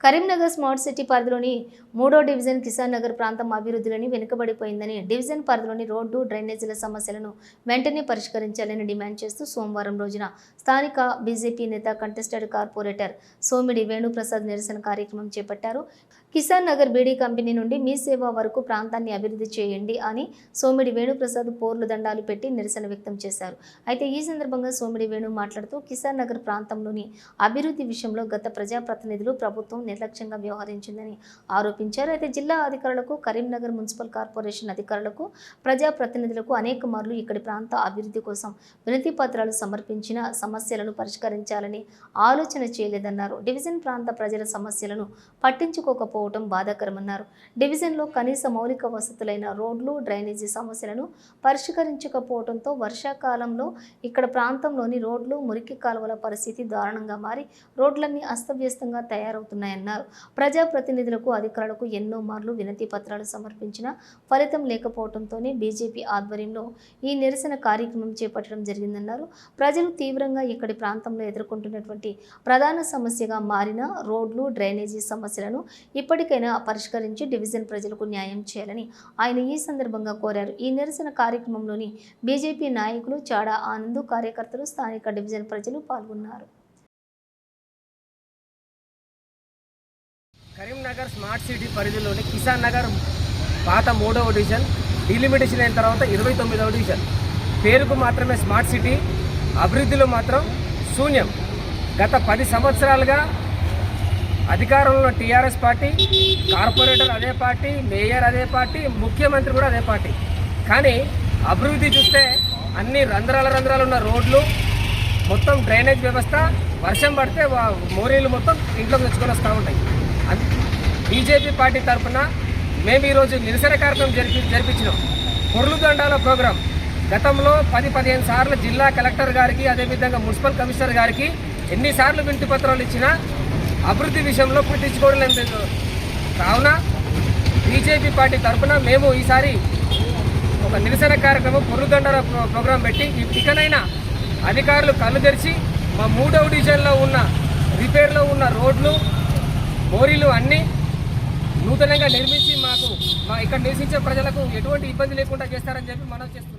Karimnagar smart city పరిధిలోని మూడో division Kisan Nagar ప్రాంతం అభివృద్ధిలోని వెనుకబడిపోయిందని డివిజన్ పరిధిలోని రోడ్డు డ్రైనేజీల సమస్యలను వెంటనే పరిష్కరించాలని డిమాండ్ చేస్తూ సోమవారం రోజున స్థానిక బీజేపీ నేత కంటెస్టెడ్ కార్పొరేటర్ సోమిడి వేణుప్రసాద్ నిరసన కార్యక్రమం చేపట్టారు. కిసాన్ నగర్ బీడీ కంపెనీ నుండి మీ సేవ వరకు ప్రాంతాన్ని అభివృద్ధి చేయండి అని సోమిడి వేణుప్రసాద్ పోర్లు దండాలు పెట్టి నిరసన వ్యక్తం చేశారు. అయితే ఈ సందర్భంగా సోమిడి వేణు మాట్లాడుతూ కిసాన్ నగర్ ప్రాంతంలోని అభివృద్ధి విషయంలో గత ప్రజాప్రతినిధులు ప్రభుత్వం నిర్లక్ష్యంగా వ్యవహరించిందని ఆరోపించారు. అయితే జిల్లా అధికారులకు కరీంనగర్ మున్సిపల్ కార్పొరేషన్ అధికారులకు ప్రజాప్రతినిధులకు అనేక మార్లు ఇక్కడి ప్రాంత అభివృద్ధి కోసం వినతి పత్రాలు సమర్పించిన సమస్యలను పరిష్కరించాలని ఆలోచన చేయలేదన్నారు. డివిజన్ ప్రాంత ప్రజల సమస్యలను పట్టించుకోకపోవడం బాధాకరమన్నారు. డివిజన్లో కనీస మౌలిక వసతులైన రోడ్లు డ్రైనేజీ సమస్యలను పరిష్కరించకపోవడంతో వర్షాకాలంలో ఇక్కడ ప్రాంతంలోని రోడ్లు మురికి కాలువల పరిస్థితి దారుణంగా మారి రోడ్లన్నీ అస్తవ్యస్తంగా తయారవుతున్నాయని అన్నారు. ప్రజాప్రతినిధులకు అధికారులకు ఎన్నో మార్లు వినతి పత్రాలు సమర్పించినా ఫలితం లేకపోవడంతోనే బీజేపీ ఆధ్వర్యంలో ఈ నిరసన కార్యక్రమం చేపట్టడం జరిగిందన్నారు. ప్రజలు తీవ్రంగా ఇక్కడి ప్రాంతంలో ఎదుర్కొంటున్నటువంటి ప్రధాన సమస్యగా మారిన రోడ్లు డ్రైనేజీ సమస్యలను ఇప్పటికైనా పరిష్కరించి డివిజన్ ప్రజలకు న్యాయం చేయాలని ఆయన ఈ సందర్భంగా కోరారు. ఈ నిరసన కార్యక్రమంలోని బీజేపీ నాయకులు చాడా ఆనంద్ కార్యకర్తలు స్థానిక డివిజన్ ప్రజలు పాల్గొన్నారు. కరీంనగర్ స్మార్ట్ సిటీ పరిధిలోని కిసాన్ నగర్ పాత మూడవ డివిజన్ డిలిమిటేషన్ అయిన తర్వాత ఇరవై తొమ్మిదవ డివిజన్. పేరుకు మాత్రమే స్మార్ట్ సిటీ అభివృద్ధిలో మాత్రం శూన్యం. గత పది సంవత్సరాలుగా అధికారంలో ఉన్న టీఆర్ఎస్ పార్టీ కార్పొరేటర్ అదే పార్టీ మేయర్ అదే పార్టీ ముఖ్యమంత్రి కూడా అదే పార్టీ. కానీ అభివృద్ధి చూస్తే అన్ని రంధ్రాల రంధ్రాలు ఉన్న రోడ్లు మొత్తం డ్రైనేజ్ వ్యవస్థ వర్షం పడితే వా- మోరీలు మొత్తం ఇంట్లోకి తెచ్చుకొని వస్తూ ఉంటాయి. బీజేపీ పార్టీ తరఫున మేము ఈరోజు నిరసన కార్యక్రమం జరిపి జరిపించినాం. పొర్లుదండాల ప్రోగ్రాం. గతంలో పది పదిహేను సార్లు జిల్లా కలెక్టర్ గారికి అదేవిధంగా మున్సిపల్ కమిషనర్ గారికి ఎన్నిసార్లు వింటి పత్రాలు ఇచ్చినా అభివృద్ధి విషయంలో పట్టించుకోవడం లేదు. కావున బీజేపీ పార్టీ తరఫున మేము ఈసారి ఒక నిరసన కార్యక్రమం పొర్రుదండల ప్రోగ్రాం పెట్టి ఇకనైనా అధికారులు కళ్ళు తెరిచి మా మూడవ డివిజన్లో ఉన్న రిపేర్లో ఉన్న రోడ్లు మోరీలు అన్నీ నూతనంగా నిర్మించి మాకు మా ఇక్కడ నివసించే ప్రజలకు ఎటువంటి ఇబ్బంది లేకుండా చేస్తారని చెప్పి మనం చేస్తున్నాం.